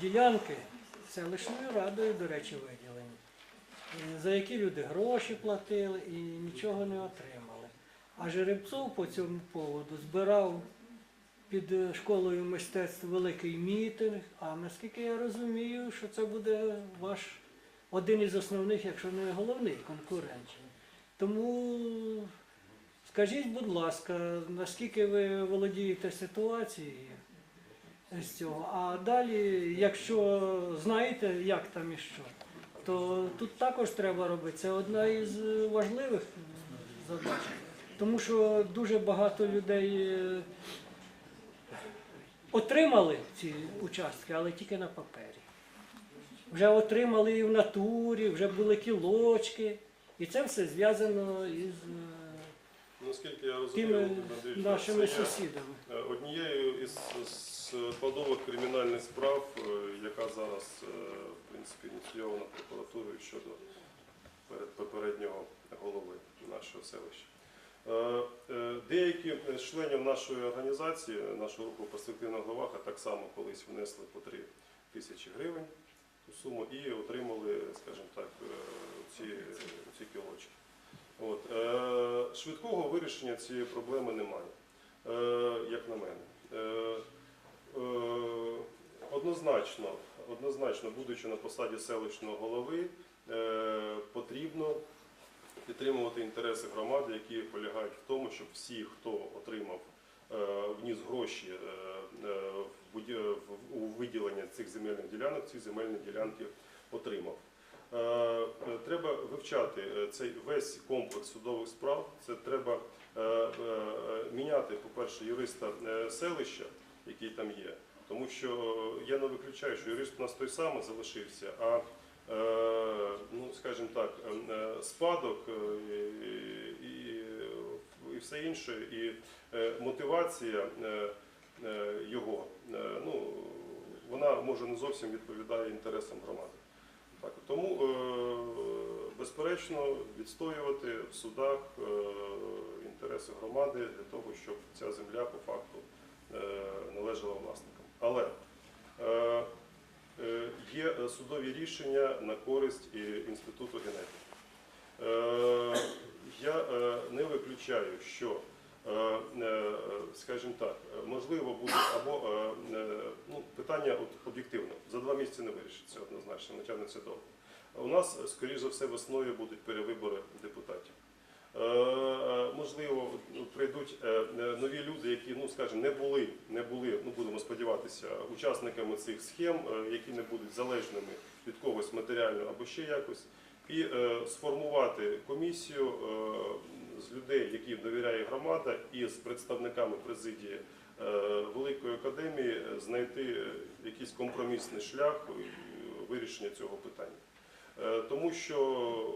ділянки селищною радою, до речі, виділені, за які люди гроші платили і нічого не отримали. А Жеребцов по цьому поводу збирав під школою мистецтв великий мітинг. А наскільки я розумію, що це буде ваш один із основних, якщо не головний конкурент. Тому скажіть, будь ласка, наскільки ви володієте ситуацією з цього? А далі, якщо знаєте, як там і що, то тут також треба робити. Це одна із важливих задач. Тому що дуже багато людей е, отримали ці участки, але тільки на папері. Вже отримали і в натурі, вже були кілочки. І це все зв'язано із е, Наскільки я розумію, тими Андрійович, нашими це є, сусідами. е, однією із складових кримінальних справ, е, яка зараз е, в ініційована прокуратурою щодо попереднього голови нашого селища. Е, е, Деякі з членів нашої організації, нашого руху перспективна главаха, так само колись внесли по 3 тисячі гривень у суму і отримали, скажімо так, е, ці, ці кілочки. От, е, швидкого вирішення цієї проблеми немає, е, як на мене. Е, однозначно, однозначно, будучи на посаді селищного голови, е, потрібно підтримувати інтереси громади, які полягають в тому, щоб всі, хто отримав е, вніс гроші у виділення цих земельних ділянок, ці земельні ділянки отримав. Треба вивчати цей весь комплекс судових справ. Це треба міняти, по-перше, юриста селища, який там є. Тому що я не виключаю, що юрист у нас той самий залишився, а е, ну, скажімо так, е, е, спадок і, і, все інше, і мотивація його, ну, вона може не зовсім відповідає інтересам громади. Так, тому, безперечно, відстоювати в судах інтереси громади для того, щоб ця земля по факту належала власникам. Але е, е, є е, судові рішення на користь інституту генетики. Е, Я е, не виключаю, що, е, е, скажімо так, е, можливо буде або е, е, ну, питання об'єктивно, за два місяці не вирішиться однозначно, не тягнеться довго. У нас, е, скоріш за все, весною будуть перевибори депутатів. Можливо, прийдуть е, е, нові люди, які, ну скажімо, не були, не були, ну будемо сподіватися, учасниками цих схем, е, які не будуть залежними від когось матеріально або ще якось, і сформувати комісію з людей, яким довіряє громада, і з представниками президії Великої академії знайти якийсь компромісний шлях вирішення цього питання. Тому що,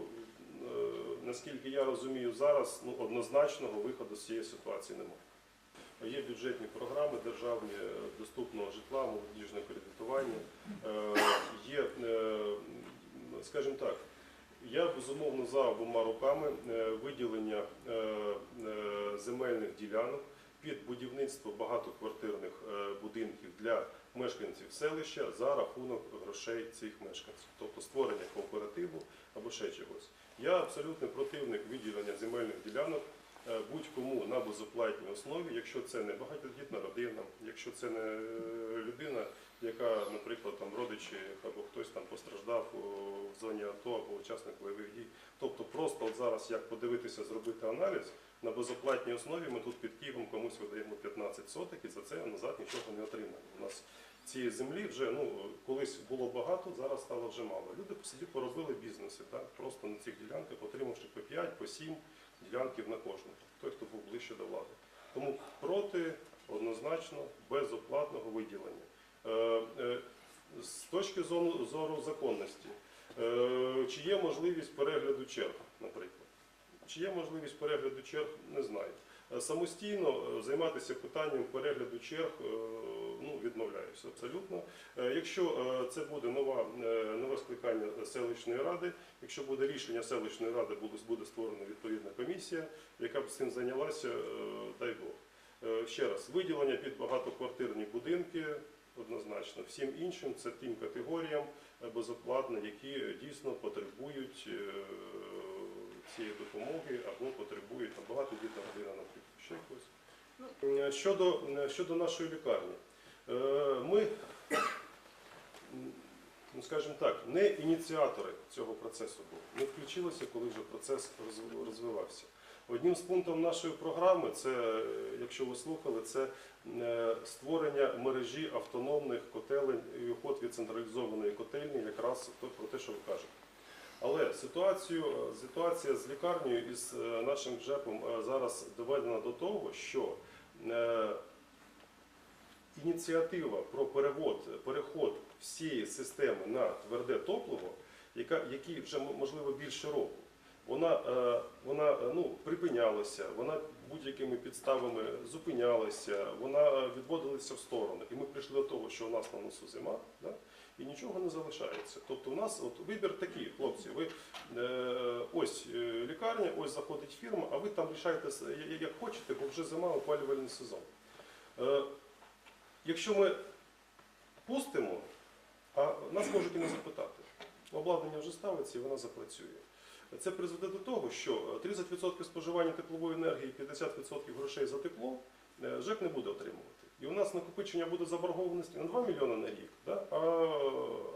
наскільки я розумію зараз, ну, однозначного виходу з цієї ситуації немає. Є бюджетні програми державні е, доступного житла, молодіжне кредитування. Е, Є, е, скажімо так, я безумовно за обома руками е, виділення е, е, земельних ділянок під будівництво багатоквартирних е, будинків для мешканців селища за рахунок грошей цих мешканців, тобто створення кооперативу або ще чогось. Я абсолютно противник виділення земельних ділянок е, будь-кому на безоплатній основі, якщо це не багатодітна родина, якщо це не е, людина, яка, наприклад, там родичі або хтось там постраждав в зоні АТО або учасник бойових дій. Тобто просто от зараз як подивитися, зробити аналіз на безоплатній основі. Ми тут під Києвом комусь видаємо 15 соток і за це назад нічого не отримаємо. У нас цієї землі вже ну колись було багато, зараз стало вже мало. Люди собі поробили бізнеси, так просто на цих ділянках, отримавши по 5, по 7 ділянків на кожну. Той, хто був ближче до влади. Тому проти однозначно безоплатного виділення. Е, е, З точки зору, законності, е, чи є можливість перегляду черг, наприклад? Чи є можливість перегляду черг, не знаю. Самостійно займатися питанням перегляду черг відмовляюся абсолютно. Е, Якщо е, це буде нова, е, нове скликання селищної ради, якщо буде рішення селищної ради, буде, буде створена відповідна комісія, яка б цим зайнялася, дай Бог. Ще раз, виділення під багатоквартирні будинки однозначно. Всім іншим це тим категоріям безоплатно, які дійсно потребують цієї допомоги або потребують там, багатодітна родина, наприклад, ще якось. Е, Щодо, щодо нашої лікарні, ми, ну, скажімо так, не ініціатори цього процесу були. Ми включилися, коли вже процес розвивався. Одним з пунктів нашої програми, це, е, якщо ви слухали, це е, створення мережі автономних котелень і уход від централізованої котельні, якраз про те, що ви кажете. Але ситуацію, е, ситуація з лікарнею і з е, нашим ЖЕПом е, зараз доведена до того, що е, ініціатива про перевод, переход всієї системи на тверде топливо, яка, який вже можливо більше року, вона, е, вона е, ну, припинялася, вона будь-якими підставами зупинялася, вона е, відводилася в сторону. І ми прийшли до того, що у нас на носу зима, да? і нічого не залишається. Тобто у нас от вибір такий, хлопці, ви ось лікарня, ось заходить фірма, а ви там рішаєте як хочете, бо вже зима, опалювальний сезон. Е, якщо ми пустимо, а нас можуть і не запитати. Обладнання вже ставиться і вона запрацює. Це призведе до того, що 30% споживання теплової енергії, 50% грошей за тепло е, ЖЕК не буде отримувати. І у нас накопичення буде заборгованості на 2 мільйони на рік, да? а,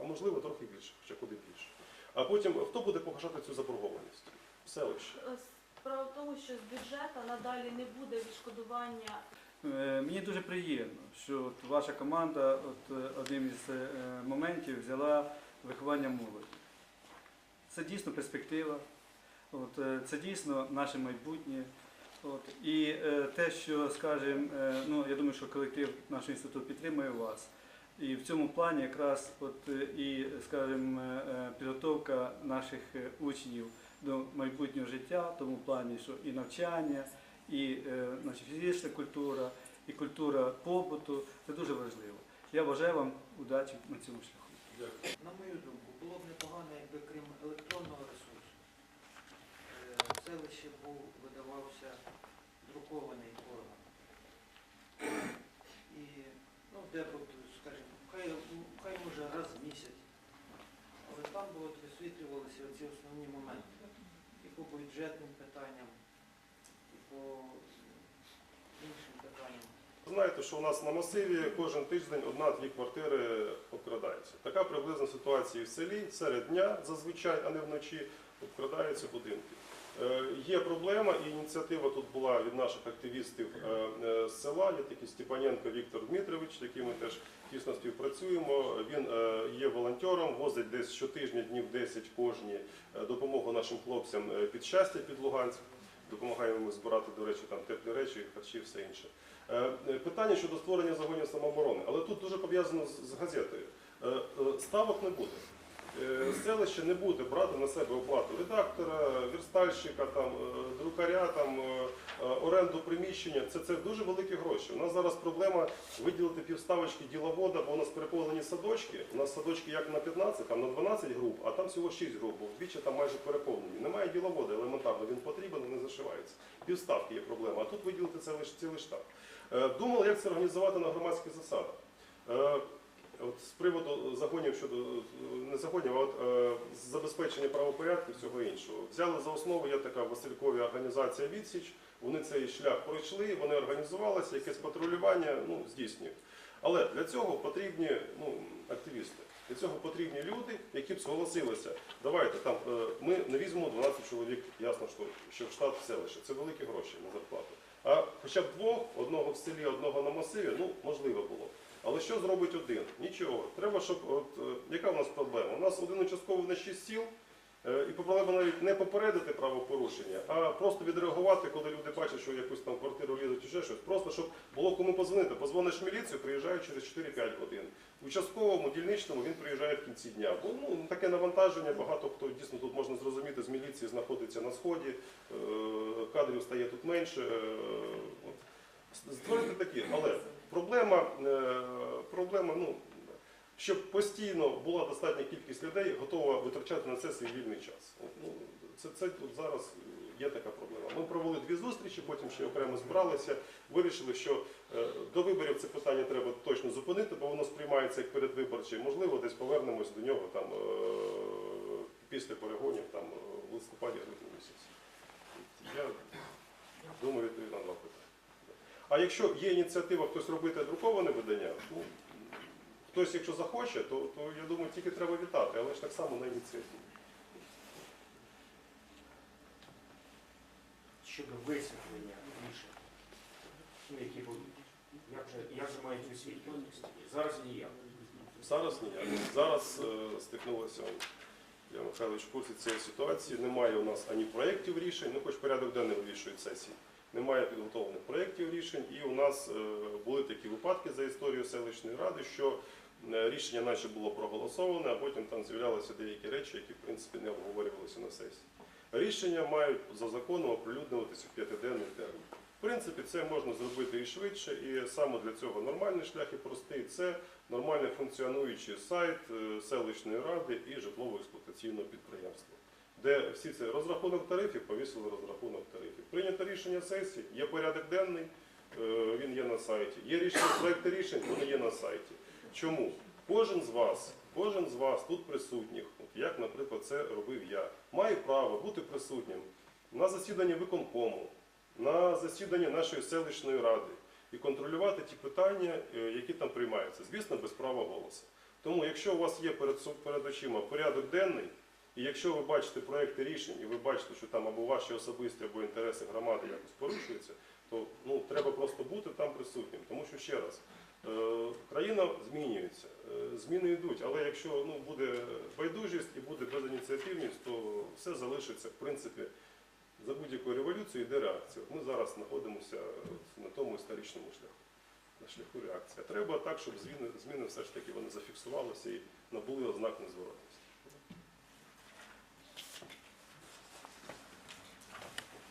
а можливо трохи більше, ще куди більше. А потім хто буде погашати цю заборгованість? Селище. Е, Справа в тому, що з бюджету надалі не буде відшкодування Е, Мені дуже приємно, що от ваша команда от е, одним із е, моментів взяла виховання молоді. Це дійсно перспектива, от, е, це дійсно наше майбутнє. От, і е, те, що, скажімо, е, ну, я думаю, що колектив нашого інституту підтримує вас. І в цьому плані якраз от, е, і, скажімо, е, е, підготовка наших е, учнів до майбутнього життя, в тому плані, що і навчання, і е, значить, фізична культура, і культура побуту це дуже важливо. Я бажаю вам удачі на цьому шляху. Дякую. На мою думку, було б непогано, якби крім електронного ресурсу, е, в селищі був видавався друкований орган. І, ну, де б, скажімо, хай, хай може раз в місяць. Але там би от висвітлювалися ці основні моменти. І по бюджетним питанням, по іншим питанням. Знаєте, що у нас на масиві кожен тиждень одна-дві квартири обкрадаються. Така приблизна ситуація і в селі серед дня зазвичай, а не вночі, обкрадаються будинки. Е, Є проблема, і ініціатива тут була від наших активістів е, е, з села. Є такий Степаненко Віктор Дмитрович, з яким ми теж тісно співпрацюємо. Він є волонтером, возить десь щотижня днів 10 кожні допомогу нашим хлопцям під щастя, під Луганськ. Допомагаємо збирати, до речі, там теплі речі, харчі, все інше. Е, е, Питання щодо створення загонів самооборони, але тут дуже пов'язано з, газетою. Е, Ставок не буде. Е, Селище не буде брати на себе оплату редактора, вірстальщика, там, е, друкаря, там, е, оренду приміщення. Це, це дуже великі гроші. У нас зараз проблема виділити півставочки діловода, бо у нас переповнені садочки. У нас садочки як на 15, там на 12 груп, а там всього 6 груп, бо вдвічі там майже переповнені. Немає діловода елементарно, він потрібен, не зашивається. Півставки є проблема, а тут виділити цілий штаб. Думали, як це організувати на громадських засадах. От з приводу загонів щодо не загонів, а от е, забезпечення правопорядку і всього іншого. Взяли за основу, є така в Василькові організація Відсіч. Вони цей шлях пройшли, вони організувалися, якесь патрулювання ну, здійснюють. Але для цього потрібні ну, активісти. Для цього потрібні люди, які б зголосилися. Давайте там е, ми не візьмемо 12 чоловік, ясно, що, що в штат селище. Це великі гроші на зарплату. А хоча б двох, одного в селі, одного на масиві, ну можливо було. Але що зробить один? Нічого. Треба, щоб от е, яка в нас проблема? У нас один участковий на 6 сіл, е, і проблема навіть не попередити правопорушення, а просто відреагувати, коли люди бачать, що якусь там квартиру лізуть чи ще щось. Просто щоб було кому позвонити. Позвониш міліцію, приїжджають через 4-5 годин. Участковому дільничному він приїжджає в кінці дня. Бо ну таке навантаження. Багато хто дійсно тут можна зрозуміти з міліції знаходиться на сході, е, кадрів стає тут менше. е. Створити такі, але проблема, е, проблема, ну, щоб постійно була достатня кількість людей, готова витрачати на це свій вільний час. Ну, це, це тут зараз є така проблема. Ми провели дві зустрічі, потім ще окремо збиралися, вирішили, що е, до виборів це питання треба точно зупинити, бо воно сприймається як передвиборче. Можливо, десь повернемось до нього там е, після перегонів там в листопаді-грудні місяці. Я думаю, відповідь на два питання. А якщо є ініціатива хтось робити друковане видання, ну, хтось, якщо захоче, то, то я думаю, тільки треба вітати, але ж так само на ініціативі. щодо висвітлення рішень, ну, які будуть. Як же, як же мають висвітлюватися? Зараз ніяк. Зараз ніяк. Зараз е, стикнулося я Михайлович в курсі цієї ситуації. Немає у нас ані проєктів рішень, ну хоч порядок денний вирішують сесії. Немає підготовлених проєктів рішень, і у нас е, були такі випадки за історією селищної ради, що е, рішення наче було проголосоване, а потім там з'являлися деякі речі, які в принципі не обговорювалися на сесії. Рішення мають за законом оприлюднюватися в п'ятиденний термін. В принципі, це можна зробити і швидше, і саме для цього нормальний шлях і простий це нормально функціонуючий сайт е, селищної ради і житлово-експлуатаційного підприємства, де всі це розрахунок тарифів, повісили розрахунок тарифів. Прийнято рішення сесії, є порядок денний, е, він є на сайті. Є рішення проекти рішень, вони є на сайті. Чому? Кожен з вас, кожен з вас тут присутніх, як, наприклад, це робив я, має право бути присутнім на засіданні виконкому, на засіданні нашої селищної ради і контролювати ті питання, е, які там приймаються, звісно, без права голосу. Тому, якщо у вас є перед, перед очима порядок денний, і якщо ви бачите проекти рішень, і ви бачите, що там або ваші особисті, або інтереси громади якось порушуються, то ну, треба просто бути там присутнім. Тому що ще раз, е, країна змінюється, е, зміни йдуть, але якщо ну, буде байдужість і буде безініціативність, то все залишиться в принципі. За будь-якою революцією йде реакція. Ми зараз знаходимося на тому історичному шляху, на шляху реакції. Треба так, щоб зміни, зміни все ж таки вони зафіксувалися і набули ознак незворотності.